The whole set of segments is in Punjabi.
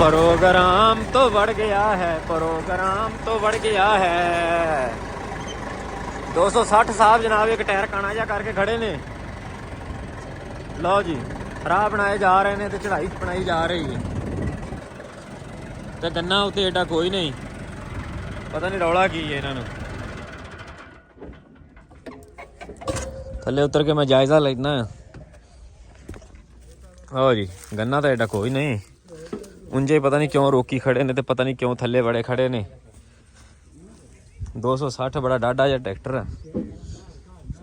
ਪ੍ਰੋਗਰਾਮ ਤੋਂ ਵੜ ਗਿਆ ਹੈ, ਪ੍ਰੋਗਰਾਮ ਤੋਂ ਵੜ ਗਿਆ ਹੈ। 260 ਸਾਹਿਬ ਜਨਾਬ, ਇੱਕ ਟਾਇਰ ਕਾਣਾ ਜਿਹਾ ਕਰਕੇ ਖੜੇ ਨੇ। ਲਓ ਜੀ, ਰਾਹ ਬਣਾਏ ਜਾ ਰਹੇ ਨੇ ਤੇ ਚੜਾਈ ਬਣਾਈ ਜਾ ਰਹੀ ਹੈ। ਤੇ ਗੰਨਾ ਉੱਤੇ ਏਡਾ ਕੋਈ ਨਹੀਂ। ਪਤਾ ਨਹੀਂ ਰੌਲਾ ਕੀ ਹੈ ਇਹਨਾਂ ਨੂੰ। ਥੱਲੇ ਉਤਰ ਕੇ ਮੈਂ ਜਾਇਜ਼ਾ ਲੈਣਾ ਹੋ। ਜੀ, ਗੰਨਾ ਤਾਂ ਏਡਾ ਕੋਈ ਨਹੀਂ। ਉਂਝੇ ਪਤਾ ਨਹੀਂ ਕਿਉਂ ਰੋਕੀ ਖੜੇ ਨੇ ਤੇ ਪਤਾ ਨਹੀਂ ਕਿਉਂ ਥੱਲੇ ਬੜੇ ਖੜੇ ਨੇ। 260 ਬੜਾ ਡਾਡਾ ਜਿਹਾ ਟਰੈਕਟਰ ਹੈ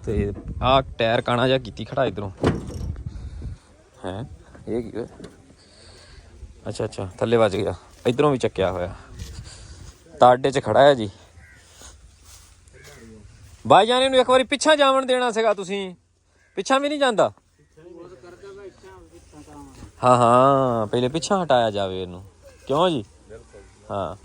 ਤੇ ਆਹ ਟਾਇਰ ਕਾਣਾ ਜਿਹਾ ਕੀਤੀ ਖੜਾ ਇਧਰੋਂ। ਹੈ? ਇਹ ਕੀ ਅੱਛਾ ਅੱਛਾ, ਥੱਲੇ ਵੱਜ ਗਿਆ। ਇਧਰੋਂ ਵੀ ਚੱਕਿਆ ਹੋਇਆ। ਤਾਡੇ 'ਚ ਖੜਾ ਹੈ ਜੀ। ਬਾਈ ਜਾਨੇ ਨੂੰ ਇੱਕ ਵਾਰੀ ਪਿੱਛਾ ਜਾਵਣ ਦੇਣਾ ਸੀਗਾ ਤੁਸੀਂ। ਪਿੱਛਾ ਵੀ ਨਹੀਂ ਜਾਂਦਾ। ਹਾਂ ਹਾਂ ਪਹਿਲੇ ਪਿੱਛਾ ਹਟਾਇਆ ਜਾਵੇ ਇਹਨੂੰ। ਕਿਉਂ ਜੀ? ਹਾਂ।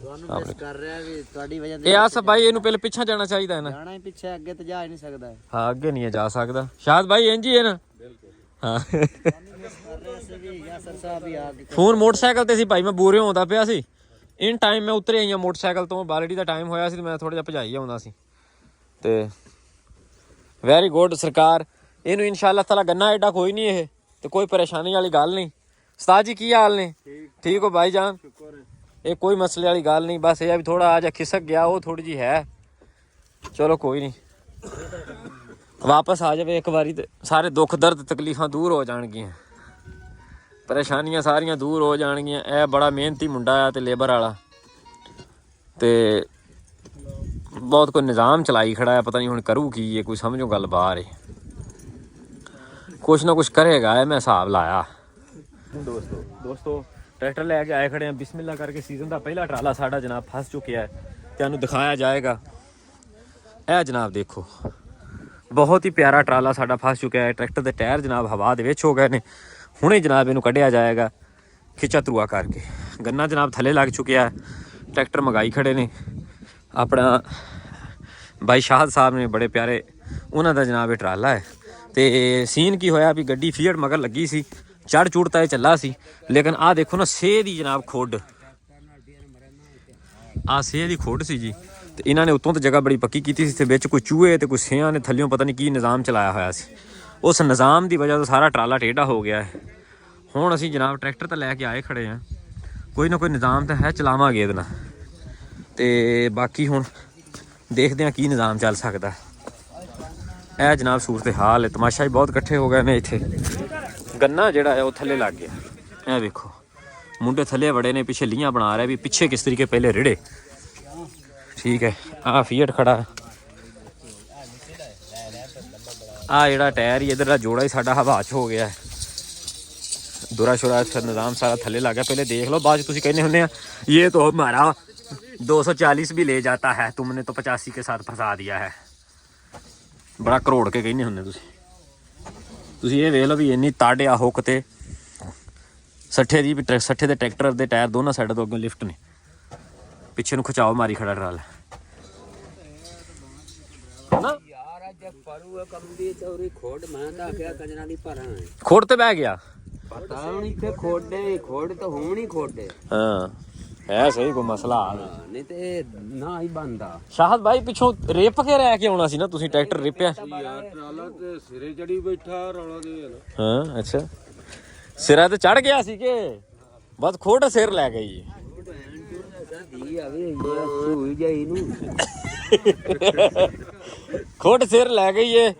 ਤੁਹਾਨੂੰ ਮਿਸ ਕਰ ਰਿਹਾ ਵੀ ਤੁਹਾਡੀ ਵਜ੍ਹਾ ਇਹ ਆਸ ਬਾਈ ਇਹਨੂੰ ਪਹਿਲੇ ਪਿੱਛਾ ਜਾਣਾ ਚਾਹੀਦਾ ਹੈ ਨਾ। ਜਾਣਾ ਹੀ ਪਿੱਛੇ ਅੱਗੇ ਤੇ ਜਾ ਹੀ ਨਹੀਂ ਸਕਦਾ। ਹੈ ਹਾਂ ਅੱਗੇ ਨਹੀਂ ਇਹ ਜਾ ਸਕਦਾ। ਸ਼ਾਇਦ ਬਾਈ ਇੰਜ ਹੀ ਹੈ ਨਾ? ਹਾਂ। ਕਰ ਰਿਹਾ ਸੀ ਵੀ ਯਾਸਰ ਸਾਹਿਬ ਹੀ ਆ ਕੇ ਫੋਨ ਮੋਟਰਸਾਈਕਲ ਤੇ ਸੀ ਭਾਈ ਮੈਂ ਬੂਰੇ ਆਉਂਦਾ ਪਿਆ ਸੀ। ਇਨ ਟਾਈਮ ਮੈਂ ਉਤਰੇ ਆਈਆਂ ਮੋਟਰਸਾਈਕਲ ਤੋਂ ਬਾਲੜੀ ਦਾ ਟਾਈਮ ਹੋਇਆ ਸੀ ਤੇ ਮੈਂ ਥੋੜਾ ਜਿਹਾ ਭਜਾਈ ਆਉਂਦਾ ਸੀ। ਤੇ ਵੈਰੀ ਗੁੱਡ ਸਰਕਾਰ। ਇਹਨੂੰ ਇਨਸ਼ਾਅੱਲਾ ਤਾਲਾ ਗੰਨਾ ਐਡਾ ਕੋਈ ਨਹੀਂ ਇਹ। ਤੇ ਕੋਈ ਪਰੇਸ਼ਾਨੀ ਵਾਲੀ ਗੱਲ ਨਹੀਂ। ਉਸਤਾਦ ਜੀ, ਕੀ ਹਾਲ ਨੇ? ਠੀਕ ਹੋ ਭਾਈ ਜਾਨ? ਇਹ ਕੋਈ ਮਸਲੇ ਵਾਲੀ ਗੱਲ ਨਹੀਂ, ਬਸ ਇਹ ਆ ਵੀ ਥੋੜਾ ਆ ਜਾ ਖਿਸਕ ਗਿਆ, ਉਹ ਥੋੜੀ ਜੀ ਹੈ। ਚਲੋ ਕੋਈ ਨਹੀਂ। ਵਾਪਸ ਆ ਜਾਵੇ ਇੱਕ ਵਾਰੀ ਤੇ ਸਾਰੇ ਦੁੱਖ ਦਰਦ ਤਕਲੀਫਾਂ ਦੂਰ ਹੋ ਜਾਣਗੀਆਂ। ਪਰੇਸ਼ਾਨੀਆਂ ਸਾਰੀਆਂ ਦੂਰ ਹੋ ਜਾਣਗੀਆਂ। ਇਹ ਬੜਾ ਮਿਹਨਤੀ ਮੁੰਡਾ ਆ ਤੇ ਲੇਬਰ ਵਾਲਾ। ਤੇ ਬਹੁਤ ਕੋਈ ਨਿਜ਼ਾਮ ਚਲਾਈ ਖੜਾ ਆ, ਪਤਾ ਨਹੀਂ ਹੁਣ ਕਰੂ ਕੀ ਹੈ ਕੋਈ ਸਮਝੋ ਗੱਲ ਬਾਹਰ ਹੈ ਕੁਛ ਨਾ ਕੁਛ ਕਰੇਗਾ, ਇਹ ਮੈਂ ਹਿਸਾਬ ਲਾਇਆ। ਦੋਸਤੋ ਦੋਸਤੋ, ਟਰੈਕਟਰ ਲੈ ਕੇ ਆਏ ਖੜੇ ਆ ਬਿਸਮਿਲ੍ਲਾ ਕਰਕੇ ਸੀਜ਼ਨ ਦਾ ਪਹਿਲਾ ਟਰਾਲਾ ਸਾਡਾ ਜਨਾਬ ਫਸ ਚੁੱਕਿਆ ਹੈ। ਤੁਹਾਨੂੰ ਦਿਖਾਇਆ ਜਾਏਗਾ। ਇਹ ਜਨਾਬ ਦੇਖੋ, ਬਹੁਤ ਹੀ ਪਿਆਰਾ ਟਰਾਲਾ ਸਾਡਾ ਫਸ ਚੁੱਕਿਆ ਹੈ। ਟਰੈਕਟਰ ਦੇ ਟਾਇਰ ਜਨਾਬ ਹਵਾ ਦੇ ਵਿੱਚ ਹੋ ਗਏ ਨੇ। ਹੁਣੇ ਜਨਾਬ ਇਹਨੂੰ ਕੱਢਿਆ ਜਾਏਗਾ, ਖਿੱਚਾ ਧਰੂਆ ਕਰਕੇ। ਗੰਨਾ ਜਨਾਬ ਥੱਲੇ ਲੱਗ ਚੁੱਕਿਆ ਹੈ। ਟਰੈਕਟਰ ਮਗਾਈ ਖੜੇ ਨੇ। ਆਪਣਾ ਬਾਈ ਸ਼ਾਹਦ ਸਾਹਿਬ ਨੇ ਬੜੇ ਪਿਆਰੇ, ਉਹਨਾਂ ਦਾ ਜਨਾਬ ਇਹ ਟਰਾਲਾ ਹੈ। ਤੇ ਸੀਨ ਕੀ ਹੋਇਆ ਵੀ ਗੱਡੀ ਫੀਅਰ ਮਗਰ ਲੱਗੀ ਸੀ ਚੜ ਚੂੜ ਤਾਂ ਇਹ ਚੱਲਾ ਸੀ, ਲੇਕਿਨ ਆਹ ਦੇਖੋ ਨਾ ਸੇ ਦੀ ਜਨਾਬ ਖੁੱਡ। ਆਹ ਸੇ ਦੀ ਖੁੱਡ ਸੀ ਜੀ, ਤੇ ਇਹਨਾਂ ਨੇ ਉੱਤੋਂ ਤੇ ਜਗ੍ਹਾ ਬੜੀ ਪੱਕੀ ਕੀਤੀ ਸੀ, ਤੇ ਵਿੱਚ ਕੋਈ ਚੂਹੇ ਤੇ ਕੋਈ ਸਿਆਂ ਨੇ ਥੱਲਿਓਂ ਪਤਾ ਨਹੀਂ ਕੀ ਨਿਜ਼ਾਮ ਚਲਾਇਆ ਹੋਇਆ ਸੀ। ਉਸ ਨਿਜ਼ਾਮ ਦੀ ਵਜ੍ਹਾ ਤੋਂ ਸਾਰਾ ਟਰਾਲਾ ਟੇਢਾ ਹੋ ਗਿਆ ਹੈ। ਹੁਣ ਅਸੀਂ ਜਨਾਬ ਟਰੈਕਟਰ ਤਾਂ ਲੈ ਕੇ ਆਏ ਖੜੇ ਆ ਕੋਈ ਨਾ ਕੋਈ ਨਿਜ਼ਾਮ ਤਾਂ ਹੈ, ਚਲਾਵਾਂਗੇ ਇਹਦੇ ਨਾਲ। ਤੇ ਬਾਕੀ ਹੁਣ ਦੇਖਦੇ ਆ ਕੀ ਨਿਜ਼ਾਮ ਚੱਲ ਸਕਦਾ ए जनाब सूरत हाल है तमाशा ही बहुत कट्ठे हो गए ने इतने गन्ना जड़ा है वह थले लग गया है वेखो मुंडे थले बड़े ने पिछे लियाँ बना रहे भी पिछे किस तरीके पहले रिड़े ठीक है आ फीएट खड़ा आ जरा टायर ही इधर का जोड़ा ही साढ़ा हवा च हो गया है दुरा शुरा निज़ाम सारा थले लग गया पहले देख लो बाद कहने होंने ये तो हमारा दो सौ चालीस भी ले जाता है तुमने तो पचासी के साथ फंसा दिया है ਬੜਾ ਕਰੋੜ ਕੇ ਕਹਿੰਦੇ ਹੁੰਦੇ ਤੁਸੀਂ। ਤੁਸੀਂ ਇਹ ਵੇਖ ਲਓ ਵੀ ਇੰਨੀ ਤਾੜਿਆ ਹੁੱਕ ਤੇ 60 ਦੀ ਵੀ 60 ਦੇ ਟਰੈਕਟਰ ਦੇ ਟਾਇਰ ਦੋਨਾਂ ਸਾਈਡਾਂ ਤੋਂ ਅੱਗੇ ਲਿਫਟ ਨੇ। ਪਿੱਛੇ ਨੂੰ ਖਿਚਾਓ ਮਾਰੀ ਖੜਾ ਟਰਾਲਾ। ਨਾ। ਯਾਰ ਅੱਜ ਪਰੂ ਕੰਬੀ ਚੌਰੀ ਖੋੜ ਤਾਂ ਆਖਿਆ ਕੰਜਣਾ ਦੀ ਭਰਾਂ ਖੋੜ ਤੇ ਬਹਿ ਗਿਆ। ਪਤਾ ਹੁਣ ਇੱਥੇ ਖੋੜੇ ਖੋੜ ਤਾਂ ਹੋਣੀ ਖੋੜੇ ਹਾਂ। ਹੈ ਸਹੀ ਕੋਈ ਮਸਲਾ ਆ ਨਹੀਂ ਤੇ ਨਾ ਹੀ ਬੰਦਾ ਸ਼ਾਹਦ ਭਾਈ ਪਿੱਛੋਂ ਰਿਪ ਕੇ ਰਹਿ ਕੇ ਆਉਣਾ ਸੀ ਨਾ ਤੁਸੀਂ ਟਰੈਕਟਰ ਰਿਪਿਆ? ਯਾਰ ਟਰਾਲਾ ਤੇ ਸਿਰੇ ਚੜੀ ਬੈਠਾ ਰੌਲਾ ਦੇ ਹਾਂ ਅੱਛਾ। ਸਿਰਾ ਤੇ ਚੜ ਗਿਆ ਸੀ ਕਿ? ਬਸ ਖੋਟ ਸਿਰ ਲੈ ਗਈ ਦੀ ਆਵੇ ਇਹ ਸੂਈ ਜਾਈ ਨੂੰ। ਖੋਟ ਸਿਰ ਲੈ ਗਈ ਏ।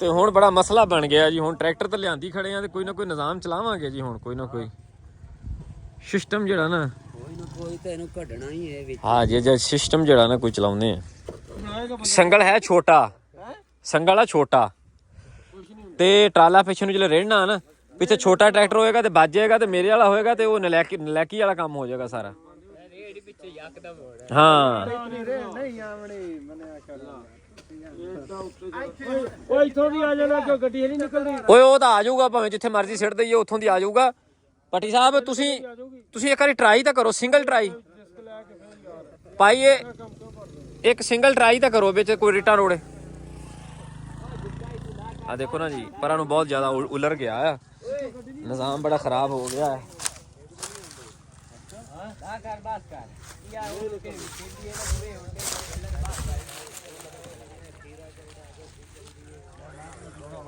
ਤੇ ਹੁਣ ਬੜਾ ਮਸਲਾ ਬਣ ਗਿਆ ਜੀ। ਹੁਣ ਟਰੈਕਟਰ ਤੇ ਲਿਆਂਦੀ ਖੜੇ ਆ ਤੇ ਕੋਈ ਨਾ ਕੋਈ ਨਿਜ਼ਾਮ ਚਲਾਵਾਂਗੇ ਜੀ ਹੁਣ ਕੋਈ ਨਾ ਕੋਈ। ਸਿਸਟਮ ਜਿਹੜਾ ਨਾ ਕੋਈ ਤਾਂ ਇਹਨੂੰ ਕੱਢਣਾ ਹੀ ਹੈ ਵਿੱਚ। ਹਾਂ ਜੇ ਜੇ ਸਿਸਟਮ ਜਿਹੜਾ ਨਾ ਕੋਈ ਚਲਾਉਂਦੇ ਆ। ਸੰਗਲ ਹੈ ਛੋਟਾ। ਸੰਗਲ ਆ ਛੋਟਾ। ਤੇ ਟਰਾਲਾ ਪਿੱਛੇ ਨੂੰ ਜਿਹੜਾ ਰਹਿਣਾ ਨਾ ਪਿੱਛੇ ਛੋਟਾ ਟਰੈਕਟਰ ਹੋਏਗਾ ਤੇ ਵੱਜੇਗਾ ਤੇ ਮੇਰੇ ਵਾਲਾ ਹੋਏਗਾ ਤੇ ਉਹ ਨਲੈਕੀ ਨਲੈਕੀ ਵਾਲਾ ਕੰਮ ਹੋ ਜਾਏਗਾ ਸਾਰਾ। ਹਾਂ। ਨਹੀਂ ਆਵਣੇ ਮਨਿਆ ਕਰਨਾ ਓਏ ਇਥੋਂ ਦੀ ਆ ਜਾਣਾ ਕਿਉਂ ਗੱਡੀ ਨਹੀਂ ਨਿਕਲਦੀ? ਓਏ ਉਹ ਤਾਂ ਆ ਜਾਊਗਾ ਭਾਵੇਂ ਜਿੱਥੇ ਮਰਜ਼ੀ ਸਿੱਟ ਦਈਏ ਉੱਥੋਂ ਦੀ ਆ ਜਾਊਗਾ। ਪੱਟੀ ਸਾਹਿਬ ਤੁਸੀਂ ਤੁਸੀਂ ਇੱਕ ਵਾਰੀ ਟਰਾਈ ਤਾਂ ਕਰੋ ਸਿੰਗਲ ਟਰਾਈ ਭਾਈ ਇਹ ਇੱਕ ਸਿੰਗਲ ਟਰਾਈ ਤਾਂ ਕਰੋ ਵਿੱਚ ਕੋਈ ਰਿਟਾ ਰੋੜੇ। ਆ ਦੇਖੋ ਨਾ ਜੀ ਪਰਾਂ ਨੂੰ ਬਹੁਤ ਜ਼ਿਆਦਾ ਉਲ- ਉਲਰ ਗਿਆ ਆ। ਨਿਜ਼ਾਮ ਬੜਾ ਖਰਾਬ ਹੋ ਗਿਆ ਹੈ ਕਰ ਕਰ ਯਾਰ ਉਹ ਪੂਰੇ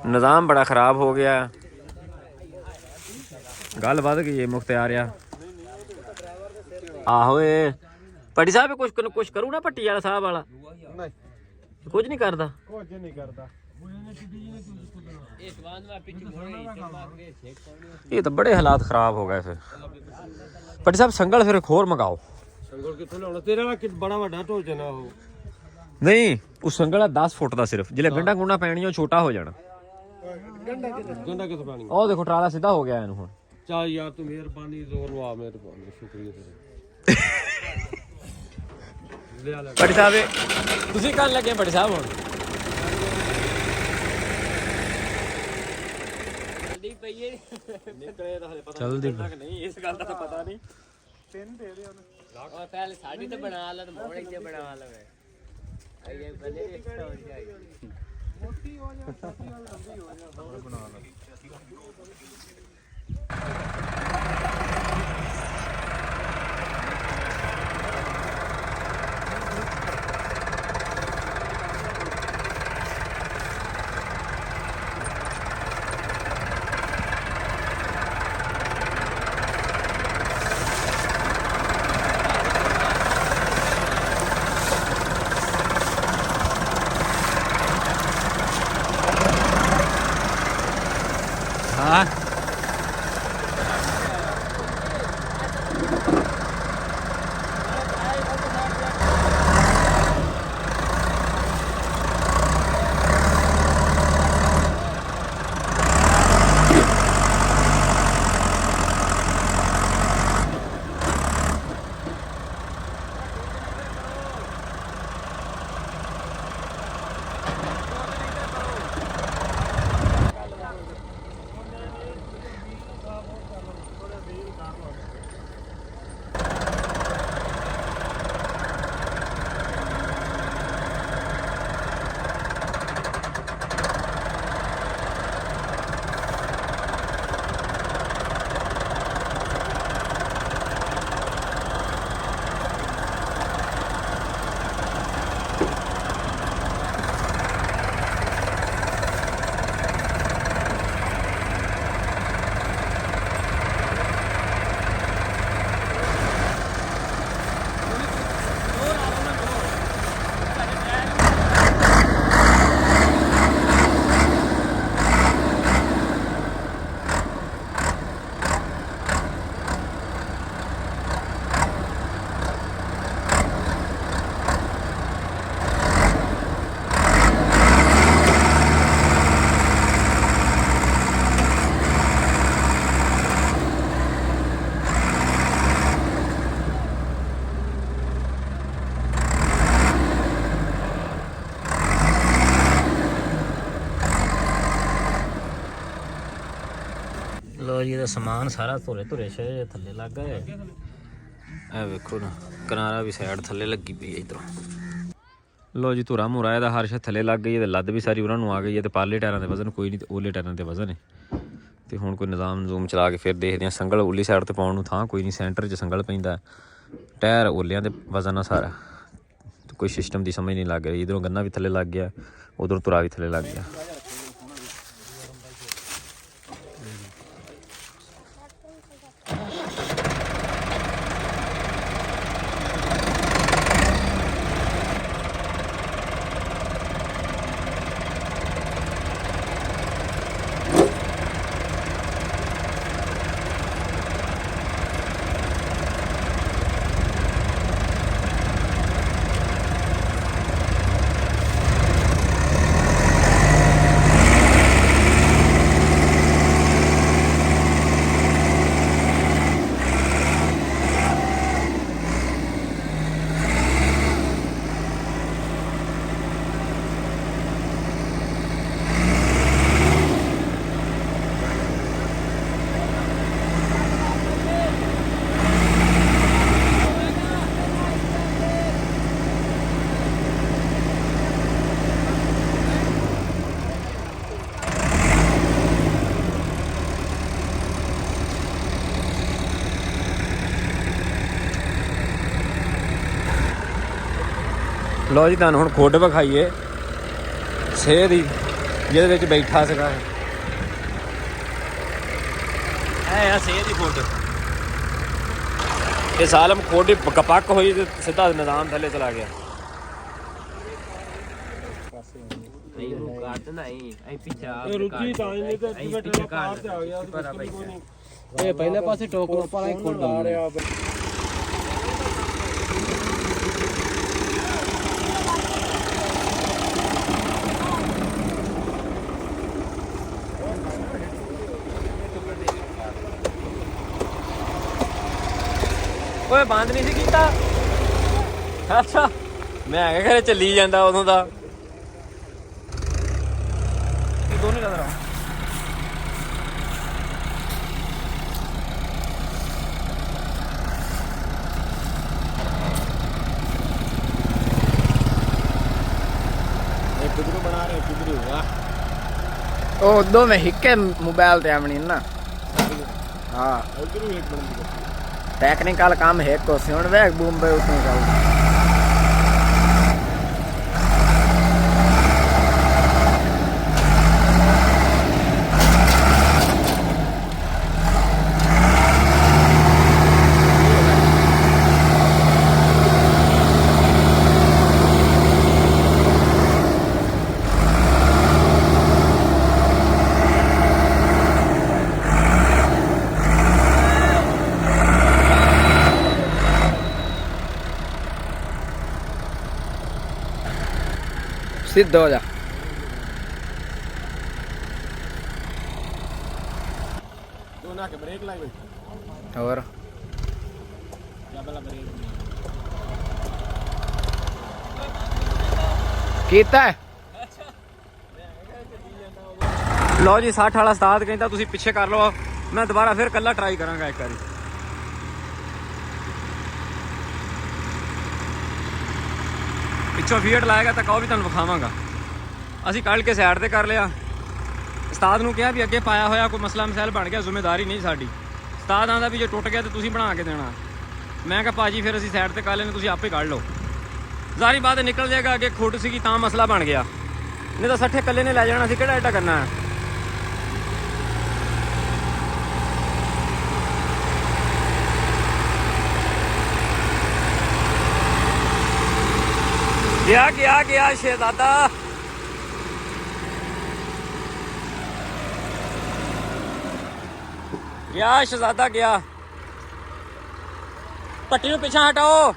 ਨਿਜ਼ਾਮ ਬੜਾ ਖਰਾਬ ਹੋ ਗਿਆ ਗੱਲ ਵੱਧ ਗਈ ਏ ਮੁਖਤਿਆਰ ਆ। ਆਹੋ ਏ। ਪੜੀ ਸਾਹਿਬ ਕੁਝ ਕੁਝ ਕਰੂ ਨਾ ਪੱਟੀ ਵਾਲਾ ਸਾਹਿਬ ਵਾਲਾ? ਨਹੀਂ ਕੁਝ ਨਹੀਂ ਕਰਦਾ। ਕੁਝ ਨਹੀਂ ਕਰਦਾ ਇਹ ਤਾਂ ਬੜੇ ਹਾਲਾਤ ਖਰਾਬ ਹੋ ਗਏ ਫਿਰ। ਪੱਟੀ ਸਾਹਿਬ ਸੰਗਲ ਫਿਰ ਹੋਰ ਮੰਗਾਓ। ਸੰਗਲ ਕਿੱਥੋਂ ਲਿਆਉਣਾ? ਤੇਰੇ ਵਾਲਾ ਕਿ ਬੜਾ ਵੱਡਾ ਢੋਲ ਜਨਾ ਉਹ। ਨਹੀਂ ਉਹ ਸੰਗਲ ਆ 10 ਫੁੱਟ ਦਾ ਸਿਰਫ। ਜਿਹੜੇ ਗੰਡਾ ਗੁੰਡਾ ਪੈਣੀ ਉਹ ਛੋਟਾ ਹੋ ਜਾਣਾ। ਗੰਡਾ ਕਿੱਥੋਂ ਪਾਣੀ? ਉਹ ਦੇਖੋ ਟਰਾਲਾ ਸਿੱਧਾ ਹੋ ਗਿਆ ਇਹਨੂੰ ਹੁਣ। ਚਾ ਯਾਰ ਤੂੰ ਮਿਹਰਬਾਨੀ ਜ਼ੋਰ ਲਵਾ ਮਿਹਰਬਾਨੀ ਸ਼ੁਕਰੀਆ ਤੇਰਾ। ਲਿਆ ਲੈ ਸਾਹਿਬ ਇਹ- ਤੁਸੀਂ ਕੰਨ ਲੱਗੇ ਪੱਟੀ ਸਾਹਿਬ ਹੁਣ? ਜਲਦੀ ਪਈਏ ਨਿਕਲੇ ਤਾਂ ਹਲੇ ਪਤਾ ਚਲਦੀ ਨਹੀਂ ਇਸ ਗੱਲ ਦਾ ਤਾਂ ਪਤਾ ਨਹੀਂ। ਉਹ ਪਹਿਲੇ ਸਾਡੀ ਤਾਂ ਬਣਾ ਲੈ ਤੇ ਮੋੜੇ ਤੇ ਬਣਾ ਲਵੇ ਆਈਏ ਬੰਦੇ ਦੀ ਸਟੋਰੀ ਆਈ ਲੋ ਸਮਾਨ ਸਾਰਾ ਧੁਰੇ ਧੁਰੇ ਸ਼ੇ ਥੱਲੇ ਲੱਗ ਗਏ। ਇਹ ਵੇਖੋ ਨਾ, ਕਿਨਾਰਾ ਵੀ ਸਾਈਡ ਥੱਲੇ ਲੱਗੀ ਪਈ ਹੈ ਇਧਰੋਂ। ਲੋ ਜੀ, ਧੁਰਾ ਮੁਰਾ, ਇਹਦਾ ਹਰ ਸ਼ੇ ਥੱਲੇ ਲੱਗ ਗਈ ਹੈ ਤੇ ਲੱਦ ਵੀ ਸਾਰੀ ਉਹਨਾਂ ਨੂੰ ਆ ਗਈ ਹੈ ਤੇ ਪਾਲੇ ਟਾਇਰਾਂ ਦੇ ਵਜ਼ਨ ਕੋਈ ਨਹੀਂ ਤੇ ਓਲੇ ਟਾਇਰਾਂ ਦੇ ਵਜ਼ਨ ਹੈ ਤੇ ਹੁਣ ਕੋਈ ਨਿਜ਼ਾਮ ਨਜ਼ੂਮ ਚਲਾ ਕੇ ਫਿਰ ਦੇਖਦੇ ਹਾਂ, ਸੰਗਲ ਓਲੀ ਸਾਈਡ ਤੇ ਪਾਉਣ ਨੂੰ ਥਾਂ ਕੋਈ ਨਹੀਂ ਸੈਂਟਰ 'ਚ ਸੰਗਲ ਪੈਂਦਾ। ਟਾਇਰ ਓਲਿਆਂ ਦੇ ਵਜ਼ਨ ਆ ਸਾਰਾ। ਕੋਈ ਸਿਸਟਮ ਦੀ ਸਮਝ ਨਹੀਂ ਲੱਗ ਰਹੀ, ਇਧਰੋਂ ਗੰਨਾ ਵੀ ਥੱਲੇ ਲੱਗ ਗਿਆ, ਉਧਰੋਂ ਧੁਰਾ ਵੀ ਥੱਲੇ ਲੱਗ ਗਿਆ। ਲੋ ਜੀ ਤੁਹਾਨੂੰ ਹੁਣ ਖੁੱਡ ਵਿਖਾਈਏ। ਸੇ ਦੀ ਜਿਹਦੇ ਵਿੱਚ ਬੈਠਾ ਸੀਗਾ ਐ ਆ ਸੇ ਦੀ ਖੁੱਡ। ਇਹ ਸਾਲਮ ਖੋਡੀ ਕਪੱਕ ਹੋਈ ਤੇ ਸਿੱਧਾ ਨਿਜ਼ਾਮ ਥੱਲੇ ਚਲਾ ਗਿਆ। ਨਹੀਂ ਉਹ ਕੱਟ ਨਹੀਂ ਐ ਪਿੱਛੇ ਆ ਰੁਚੀ ਤਾਂ ਨਹੀਂ ਤੇ ਐਂ ਪਿੱਛੇ ਕਾਰ ਤੇ ਆ ਗਿਆ ਪਰ ਬੈਠਾ। ਇਹ ਪਹਿਲੇ ਪਾਸੇ ਟੋਕਰ ਪਰ ਇੱਕ ਖੁੱਡ ਆ ਰਿਹਾ ਓਏ ਬੰਦ ਨਹੀਂ ਸੀ ਕੀਤਾ? ਅੱਛਾ ਮੈਂ ਆ ਘਰੇ ਚੱਲੀ ਜਾਂਦਾ ਉਦੋਂ ਦਾ। ਇਹ ਦੋਨੇ ਨਜ਼ਰ ਆ ਇੱਕ ਕਿਧਰੋਂ ਬਣਾ ਰਿਹਾ ਕਿਧਰੋਂ ਵਾਹ। ਉਹ ਦੋਵੇਂ ਹਿੱਕੇ ਮੋਬਾਈਲ ਤੇ ਆਵਣੀ ਨਾ। ਹਾਂ ਉਧਰੋਂ ਇੱਕ ਬਣਦੀ ਟੈਕਨੀਕਲ ਕੰਮ ਹੈ ਕੋ ਸਿਉਣ ਵੇਖ ਬੰਬੇ ਉਤੋਂ ਚੱਲ ਸਿੱਧ ਹੋ ਜਾ। ਤੂੰ ਨਾ ਕੇ ਬ੍ਰੇਕ ਲਾਈ ਬੈਠਾ ਹੋਰ। ਜਾਂ ਪਹਿਲਾਂ ਬ੍ਰੇਕ ਕੀਤਾ? ਲਓ ਜੀ 60 ਵਾਲਾ ਉਸਤਾਦ ਕਹਿੰਦਾ ਤੁਸੀਂ ਪਿੱਛੇ ਕਰ ਲਓ ਮੈਂ ਦੁਬਾਰਾ ਫਿਰ ਕੱਲਾ ਟਰਾਈ ਕਰਾਂਗਾ ਇੱਕ ਵਾਰੀ। ਪਿੱਛੋਂ ਫੀਟ ਲਾਏਗਾ ਤਾਂ ਕਹੋ ਵੀ ਤੁਹਾਨੂੰ ਵਿਖਾਵਾਂਗਾ। ਅਸੀਂ ਕੱਢ ਕੇ ਸਾਈਡ ਤੇ ਕਰ ਲਿਆ। ਉਸਤਾਦ ਨੂੰ ਕਿਹਾ ਵੀ ਅੱਗੇ ਪਾਇਆ ਹੋਇਆ ਕੋਈ ਮਸਲਾ ਮਸਾਇਲ ਬਣ ਗਿਆ, ਜ਼ਿੰਮੇਵਾਰੀ ਨਹੀਂ ਸਾਡੀ। ਉਸਤਾਦ ਆਂਦਾ ਵੀ ਜੇ ਟੁੱਟ ਗਿਆ ਤੇ ਤੁਸੀਂ ਬਣਾ ਕੇ ਦੇਣਾ। ਮੈਂ ਕਿਹਾ ਭਾਜੀ, ਫਿਰ ਅਸੀਂ ਸਾਈਡ ਤੇ ਕਰ ਲੈਣੇ ਤੁਸੀਂ ਆਪੇ ਕੱਢ ਲਓ। ਜ਼ਾਰੀ ਬਾਤ ਨਿਕਲ ਜਾਏਗਾ, ਅੱਗੇ ਖੁੱਡ ਸੀਗੀ ਤਾਂ ਮਸਲਾ ਬਣ ਗਿਆ। ਨਹੀਂ ਤਾਂ ਸੱਠੇ ਇਕੱਲੇ ਨੇ ਲੈ ਜਾਣਾ ਸੀ ਕਿਹੜਾ ਐਡਾ ਕਰਨਾ ਹੈ? ਗਿਆ ਗਿਆ ਗਿਆ ਸ਼ਹਿਜ਼ਾਦਾ ਗਿਆ ਸ਼ਹਿਜ਼ਾਦਾ ਗਿਆ ਪੱਟੀ ਨੂੰ ਪਿੱਛੇ ਹਟਾਓ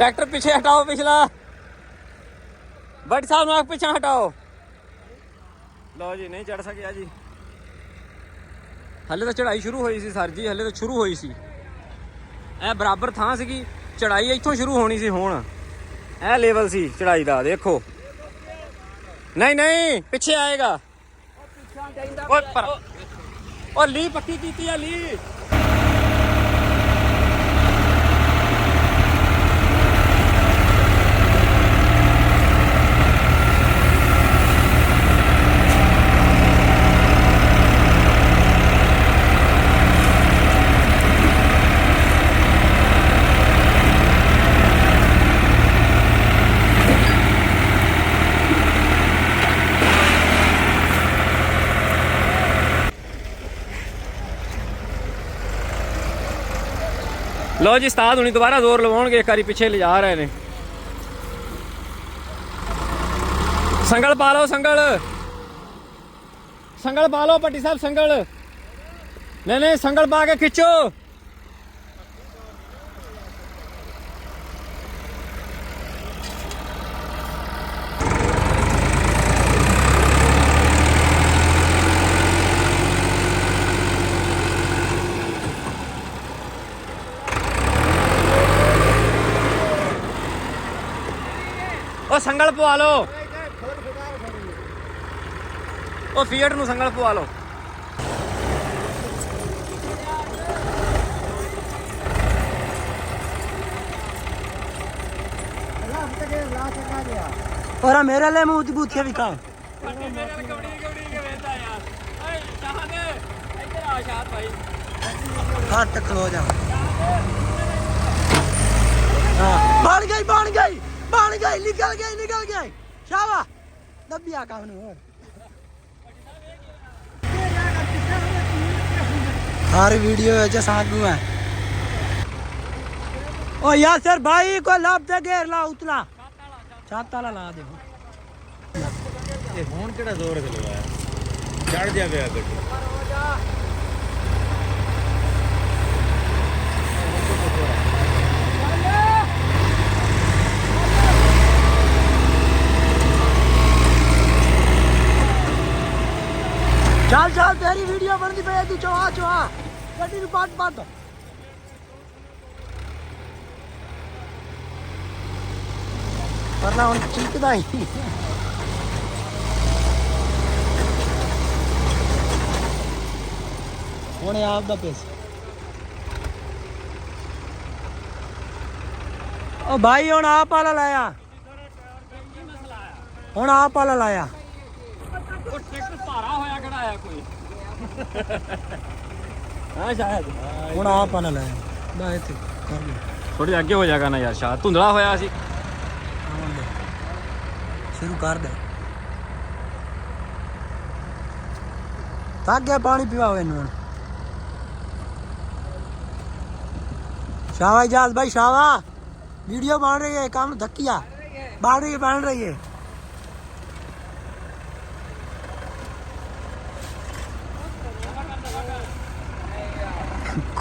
ट्रैक्टर पीछे हटाओ पिछला बट साहब नाक पीछे हटाओ ਲਓ ਜੀ ਨਹੀਂ ਚੜ ਸਕਿਆ ਜੀ ਹਲੇ ਤਾਂ ਚੜਾਈ ਸ਼ੁਰੂ ਹੋਈ ਸੀ ਸਰ ਜੀ ਹਲੇ ਤਾਂ ਸ਼ੁਰੂ ਹੋਈ ਸੀ ਇਹ ਬਰਾਬਰ ਥਾਂ ਸੀਗੀ ਚੜਾਈ ਇੱਥੋਂ ਸ਼ੁਰੂ ਹੋਣੀ ਸੀ ਹੁਣ। ਇਹ ਲੈਵਲ ਸੀ ਚੜਾਈ ਦਾ ਦੇਖੋ। ਨਹੀਂ ਨਹੀਂ ਪਿੱਛੇ ਆਏਗਾ। ਓਏ ਪਰ ਓ ਲੀ ਪੱਕੀ ਕੀਤੀ ਆ ਲੀ ਲਓ ਜੀ, ਉਸਤਾਦ ਹੁਣੀ ਦੁਬਾਰਾ ਜ਼ੋਰ ਲਵਾਉਣਗੇ, ਇੱਕ ਵਾਰੀ ਪਿੱਛੇ ਲਿਜਾ ਰਹੇ ਨੇ। ਸੰਗਲ ਪਾ ਲਓ, ਸੰਗਲ। ਸੰਗਲ ਪਾ ਲਓ, ਪੱਟੀ ਸਾਹਿਬ, ਸੰਗਲ। ਨਹੀਂ ਨਹੀਂ, ਸੰਗਲ ਪਾ ਕੇ ਖਿੱਚੋ। ਸੰਗਲ ਪਵਾ ਲਓ। ਉਹ ਫੀਟ ਨੂੰ ਸੰਗਲ ਪਵਾ ਲਓ। ਔਰ ਮੇਰੇ ਮੂੰਹ ਦੀ ਬੂਥੀਆਂ ਵੀ ਕਾ ਮੇਰੇ ਨਾਲ ਕਬੜੀ ਕਬੜੀ ਕੇ ਵੇਂਦਾ ਯਾਰ ਓਏ ਸ਼ਾਹਦ ਇੱਧਰ ਆ ਸ਼ਾਹਦ ਭਾਈ ਹੱਟ ਖਲੋ ਜਾ ਬਣ ਗਈ ਬਣ ਗਈ ਬਣ ਗਈ ਨਿਕਲ ਗਈ ਨਿਕਲ ਗਈ ਸ਼ਾਬਾ ਦੱਬਿਆ ਕੰਮ ਨੂੰ ਹੋਰ हर वीडियो है साथ में है ओ यासर भाई को लब दे घेर ला उतला छाता ला ला दे ਇਹ ਹੁਣ ਕਿਹੜਾ ਜ਼ੋਰ ਚਲਵਾਇਆ ਚੜ ਜਾ ਪਿਆ ਗੱਡੀ ਤੇਰੀ ਬਾਤ ਹੁਣ ਆਪ ਦਾ ਪੈਸਾ। ਉਹ ਭਾਈ, ਹੁਣ ਆਪ ਵਾਲਾ ਲਾਇਆ। ਹੁਣ ਆਪ ਵਾਲਾ ਲਾਇਆ। ਉਹ ਟਰੈਕਟਰ ਭਾਰਾ ਹੋਇਆ ਖੜਾ ਆਇਆ ਕੋਈ? ਹਾਂ ਸ਼ਾਇਦ ਹੁਣ ਆਪ ਵਾਲਾ ਲਾਇਆ ਬਾ ਇੱਥੇ ਕਰ ਲੈ ਥੋੜੀ ਅੱਗੇ ਹੋ ਜਾਗਾ ਨਾ ਯਾਰ ਸ਼ਾਇਦ ਧੁੰਦਲਾ ਹੋਇਆ ਸੀ ਆਉਣ ਦੇ ਸ਼ੁਰੂ ਕਰ ਦੇ ਥੱਕ ਗਿਆ ਪਾਣੀ ਪੀਵਾਓ ਇਹਨੂੰ ਹੁਣ शाबाश जाज भाई शाबा वीडियो बन रही है काम धक्किया बन रही है बन रही है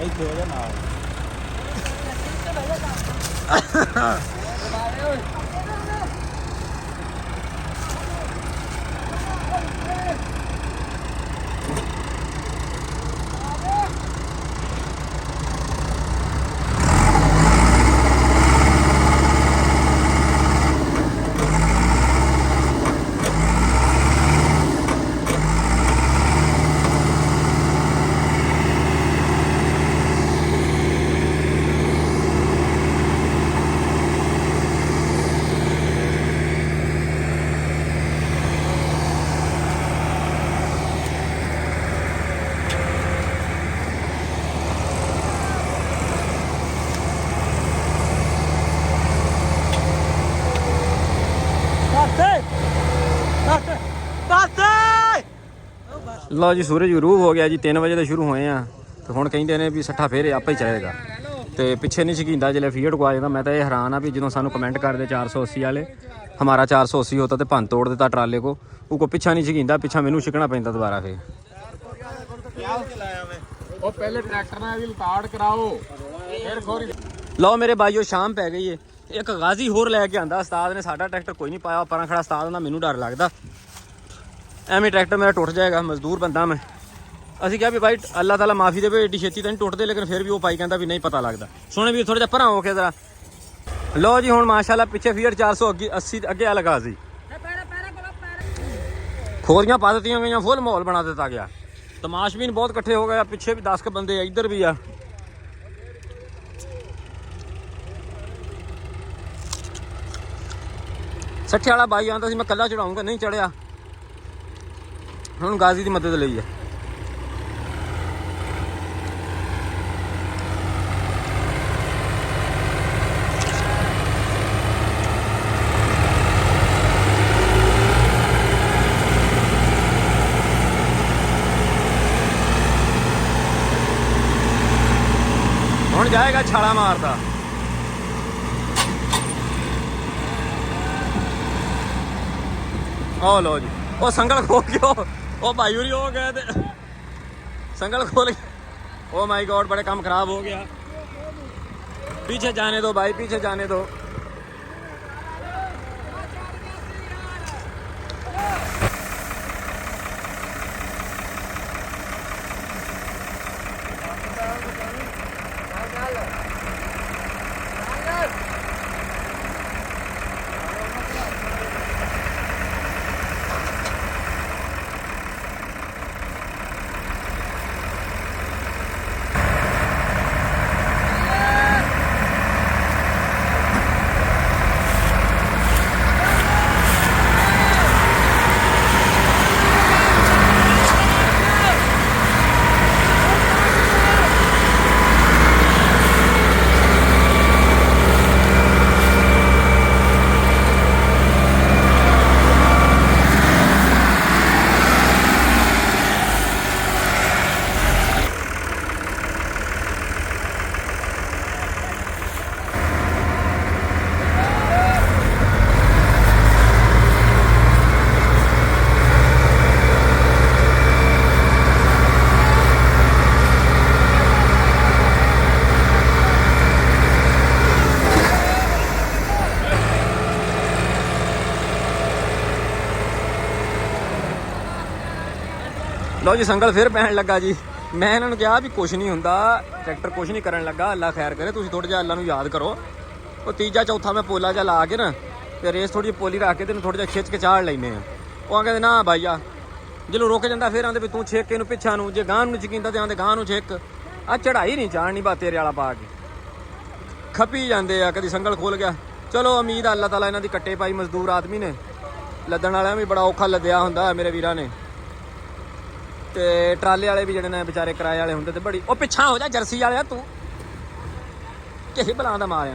ਰਿਹਾ ਇੱਥੇ ਹੋ ਜਾ ਨਾਲ ਬਾਤੇ ਬਾਤੇ ਬਾਤੇ ਲਓ ਜੀ ਸੂਰਜ ਗਰੂਬ ਹੋ ਗਿਆ ਜੀ 3 ਵਜੇ ਤੋਂ ਸ਼ੁਰੂ ਹੋਏ ਆ। ਤੇ ਹੁਣ ਕਹਿੰਦੇ ਨੇ ਵੀ ਸੱਠਾ ਫੇਰ ਆਪੇ ਹੀ ਚੜੇਗਾ ਤੇ ਪਿੱਛੇ ਨਹੀਂ ਸ਼ਕੀਂਦਾ ਜਿਲੇ ਫੀਡ ਕੋ ਆ ਜਾਂਦਾ ਮੈਂ ਤਾਂ ਇਹ ਹੈਰਾਨ ਆ ਵੀ ਜਦੋਂ ਸਾਨੂੰ ਕਮੈਂਟ ਕਰਦੇ 480 ਵਾਲੇ ਹਮਾਰਾ 480 ਹੋਤਾ ਤੇ ਭੰਨ ਤੋੜ ਦਿੱਤਾ ਟਰਾਲੇ ਕੋ ਉਹ ਕੋ ਪਿੱਛਾ ਨਹੀਂ ਸ਼ਕੀਂਦਾ ਪਿੱਛਾ ਮੈਨੂੰ ਛਿਕਣਾ ਪੈਂਦਾ ਦੁਬਾਰਾ ਫੇਰ। ਉਹ ਪਹਿਲੇ ਟਰੈਕਟਰ ਨਾਲ ਵੀ ਰਿਕਾਰਡ ਕਰਾਓ ਫਿਰ ਖੋਰੀ ਲਓ ਮੇਰੇ ਬਾਈਓ ਸ਼ਾਮ ਪੈ ਗਈ ਏ। ਇੱਕ ਗਾਜ਼ੀ ਹੋਰ ਲੈ ਕੇ ਆਂਦਾ ਉਸਤਾਦ ਨੇ ਸਾਡਾ ਟਰੈਕਟਰ ਕੋਈ ਨਹੀਂ ਪਾਇਆ ਪਰਾਂ ਖੜਾ ਉਸਤਾਦ ਨਾਲ ਮੈਨੂੰ ਡਰ ਲੱਗਦਾ। ਐਵੇਂ ਟਰੈਕਟਰ ਮੇਰਾ ਟੁੱਟ ਜਾਏਗਾ, ਮਜ਼ਦੂਰ ਬੰਦਾ ਮੈਂ। ਅਸੀਂ ਕਿਹਾ ਵੀ ਭਾਈ ਅੱਲਾਹ ਤਾਲਾ ਮਾਫੀ ਦੇਵੇ, ਏਡੀ ਛੇਤੀ ਤਾਂ ਨਹੀਂ ਟੁੱਟਦੇ, ਲੇਕਿਨ ਫਿਰ ਵੀ ਉਹ ਭਾਈ ਕਹਿੰਦਾ ਵੀ ਨਹੀਂ ਪਤਾ ਲੱਗਦਾ। ਸੁਣੇ ਵੀ ਥੋੜਾ ਜਿਹਾ ਪਰਾਂ ਹੋ ਕੇ ਜ਼ਰਾ। ਲਓ ਜੀ, ਹੁਣ ਮਾਸ਼ਾਅੱਲਾ ਪਿੱਛੇ ਫੀਅਰ 400 ਅੱਗੇ 80 ਅੱਗੇ ਆ ਲਗਾ ਸੀ। ਖੋਰੀਆਂ ਪਾ ਦਿੱਤੀਆਂ ਗਈਆਂ ਫੁੱਲ ਮਾਹੌਲ ਬਣਾ ਦਿੱਤਾ ਗਿਆ। ਤਮਾਸ਼ਬੀਨ ਬਹੁਤ ਇਕੱਠੇ ਹੋ ਗਏ ਆ, ਪਿੱਛੇ ਵੀ 10 ਕ ਬੰਦੇ ਆ, ਇੱਧਰ ਵੀ ਆ। ਸੱਠੇ ਵਾਲਾ ਬਾਈ ਆਂਦਾ ਸੀ, ਮੈਂ ਕੱਲਾ ਚੜਾਉਂਗਾ, ਨਹੀਂ ਚੜਿਆ। ਹੁਣ ਗਾਜ਼ੀ ਦੀ ਮਦਦ ਲਈ ਹੈ ਹੁਣ ਜਾਏਗਾ ਛਾਲਾ ਮਾਰਦਾ। ਉਹ ਲੋ ਜੀ। ਉਹ ਸੰਗਲ ਖੋਲ ਗਿਓ ਉਹ ਭਾਈ ਹੋਰੀ ਹੋ ਗਏ ਤੇ ਸੰਗਲ खोल ओ माय गॉड बड़े काम खराब हो गया पीछे जाने दो भाई पीछे जाने दो ਲਓ ਜੀ, ਸੰਗਲ ਫਿਰ ਪੈਣ ਲੱਗਾ ਜੀ। ਮੈਂ ਇਹਨਾਂ ਨੂੰ ਕਿਹਾ ਵੀ ਕੁਝ ਨਹੀਂ ਹੁੰਦਾ, ਟਰੈਕਟਰ ਕੁਝ ਨਹੀਂ ਕਰਨ ਲੱਗਾ, ਅੱਲਾ ਖੈਰ ਕਰੇ, ਤੁਸੀਂ ਥੋੜਾ ਜਿਹਾ ਅੱਲਾ ਨੂੰ ਯਾਦ ਕਰੋ। ਉਹ ਤੀਜਾ, ਚੌਥਾ ਮੈਂ ਪੋਲਾ ਜਿਹਾ ਲਾ ਕੇ ਨਾ, ਤੇ ਰੇਸ ਥੋੜੀ ਜਿਹੀ ਪੋਲੀ ਰੱਖ ਕੇ ਤੈਨੂੰ ਥੋੜਾ ਜਿਹਾ ਖਿੱਚ ਕੇ ਚਾੜ ਲੈਨੇ ਆ ਉਹ ਆ ਕਹਿੰਦੇ ਨਾ ਬਾਈਆ ਜਦੋਂ ਰੁਕ ਜਾਂਦਾ ਫਿਰ ਆਂਦੇ ਵੀ ਤੂੰ ਛੇਕੇ ਨੂੰ ਪਿੱਛਾ ਨੂੰ, ਜੇ ਗਾਂ ਨੂੰ ਚਕਿੰਦਾ ਤੇ ਆਂਦੇ ਗਾਂ ਨੂੰ ਛੇਕ। ਆ ਚੜਾਈ ਨਹੀਂ ਚਾੜਨੀ ਬਾ ਤੇਰੇ ਵਾਲਾ ਪਾ ਕੇ। ਖੱਪੀ ਜਾਂਦੇ ਆ, ਕਦੀ ਸੰਗਲ ਖੋਲ ਗਿਆ। ਚਲੋ, ਉਮੀਦ ਆ ਅੱਲਾਹ ਤਾਲਾ ਇਹਨਾਂ ਦੀ ਕੱਟੇ ਪਾਈ ਮਜ਼ਦੂਰ ਆਦਮੀ ਨੇ। ਲੱਦਣ ਵਾਲਿਆਂ ਵੀ ਬੜਾ ਔਖਾ ਲੱਦਿਆ ਹੁੰਦਾ ਹੈ ਮੇਰੇ ਵੀਰਾਂ ਨੇ। ਤੇ ਟਰਾਲੇ ਵਾਲੇ ਵੀ ਜਿਹੜੇ ਨੇ ਵਿਚਾਰੇ ਕਿਰਾਏ ਵਾਲੇ ਹੁੰਦੇ ਤੇ ਬੜੀ, ਉਹ ਪਿੱਛਾ ਹੋ ਜਾ ਜਰਸੀ ਵਾਲਿਆ ਤੂੰ। ਕਿਸੇ ਬਲਾਂ ਦਾ ਮਾਰਿਆ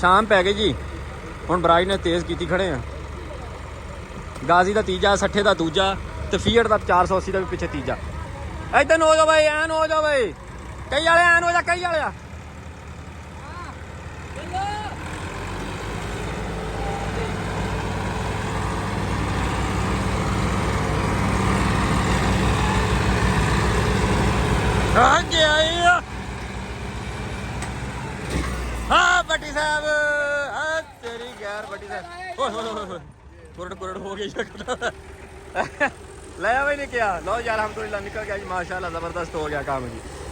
ਸ਼ਾਮ ਪੈ ਗਈ ਜੀ। ਹੁਣ ਬਰਾਈ ਨੇ ਤੇਜ਼ ਕੀਤੀ ਖੜੇ ਆ। ਗਾਜ਼ੀ ਦਾ ਤੀਜਾ 60 ਦਾ ਦੂਜਾ ਤੇ ਫੀਅਟ ਦਾ 480 ਦਾ ਵੀ ਪਿੱਛੇ ਤੀਜਾ। ਇਦਾਂ ਹੋ ਜਾ ਬਾਈ, ਐਨ ਹੋ ਜਾ ਬਾਈ। ਕਈ ਵਾਲੇ ਐਨ ਹੋ ਜਾ, ਕਈ ਵਾਲਿਆ ਆ ਹਾਂਜੀ ਆਈ ਆ ਹਾਂ ਬੱਟੀ ਸਾਹਿਬ ਆ ਤੇਰੀ ਗੈਰ ਬੱਟੀ ਸਾਹਿਬ ਓਏ ਹੋਏ ਹੋਏ ਹੋਏ ਕੁਰੜ ਕੁਰੜ ਹੋ ਗਈ ਸ਼ਕਲ ਲੈ ਬਈ ਨੇ ਕਿਹਾ ਲਓ ਜੀ ਹਮਦੁਲਿਲਾ ਨਿਕਲ ਗਿਆ ਜੀ ਮਾਸ਼ਾਅੱਲਾ ਜ਼ਬਰਦਸਤ ਹੋ ਗਿਆ ਕੰਮ ਜੀ।